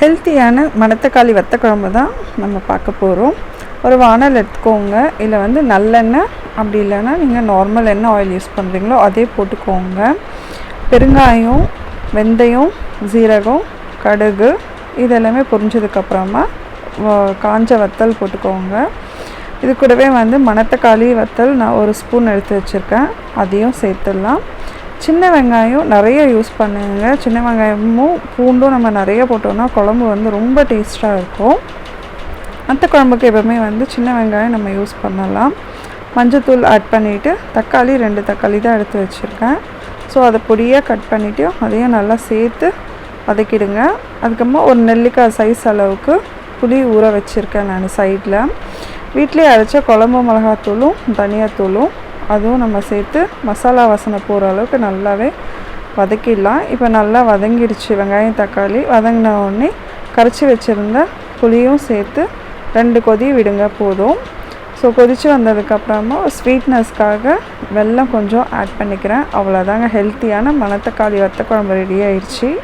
ஹெல்த்தியான மணத்தக்காளி வத்த குழம்பு தான் நம்ம பார்க்க போகிறோம் ஒரு வானல் எடுத்துக்கோங்க. இல்லை வந்து நல்லெண்ணெய் அப்படி இல்லைன்னா நீங்கள் நார்மல் எண்ணெய் ஆயில் யூஸ் பண்ணுறீங்களோ அதே போட்டுக்கோங்க. பெருங்காயம் வெந்தயம் ஜீரகம் கடுகு இதெல்லாமே பொரிஞ்சதுக்கப்புறமா காஞ்ச வத்தல் போட்டுக்கோங்க. இது கூடவே வந்து மணத்தக்காளி வத்தல் நான் ஒரு ஸ்பூன் எடுத்து வச்சுருக்கேன். அதையும் சேர்த்துடலாம். சின்ன வெங்காயம் நிறைய யூஸ் பண்ணுங்க. சின்ன வெங்காயமும் பூண்டும் நம்ம நிறைய போட்டோம்னா குழம்பு வந்து ரொம்ப டேஸ்ட்டாக இருக்கும். மற்ற குழம்புக்கு எப்பவுமே வந்து சின்ன வெங்காயம் நம்ம யூஸ் பண்ணலாம். மஞ்சத்தூள் ஆட் பண்ணிவிட்டு தக்காளி ரெண்டு தக்காளி தான் எடுத்து வச்சுருக்கேன். ஸோ அதை பொடியாக கட் பண்ணிவிட்டு அதையும் நல்லா சேர்த்து வதக்கிடுங்க. அதுக்கப்புறமா ஒரு நெல்லிக்காய் சைஸ் அளவுக்கு புளி ஊற வச்சுருக்கேன் நான் சைடில் வீட்டிலே அரைச்ச குழம்பு மிளகாத்தூளும் தனியாத்தூளும் அதுவும் நம்ம சேர்த்து மசாலா வாசனை போகிற அளவுக்கு நல்லாவே வதக்கிடலாம். இப்போ நல்லா வதங்கிடுச்சு வெங்காயம் தக்காளி. வதங்கின உடனே கரைச்சி வச்சுருந்த புளியும் சேர்த்து ரெண்டு கொதி விடுங்க போதும். ஸோ கொதித்து வந்ததுக்கப்புறமா ஸ்வீட்னஸ்க்காக வெல்லம் கொஞ்சம் ஆட் பண்ணிக்கிறேன். அவ்வளோதாங்க ஹெல்த்தியான மணத்தக்காளி வத்த குழம்பு ரெடி ஆயிடுச்சு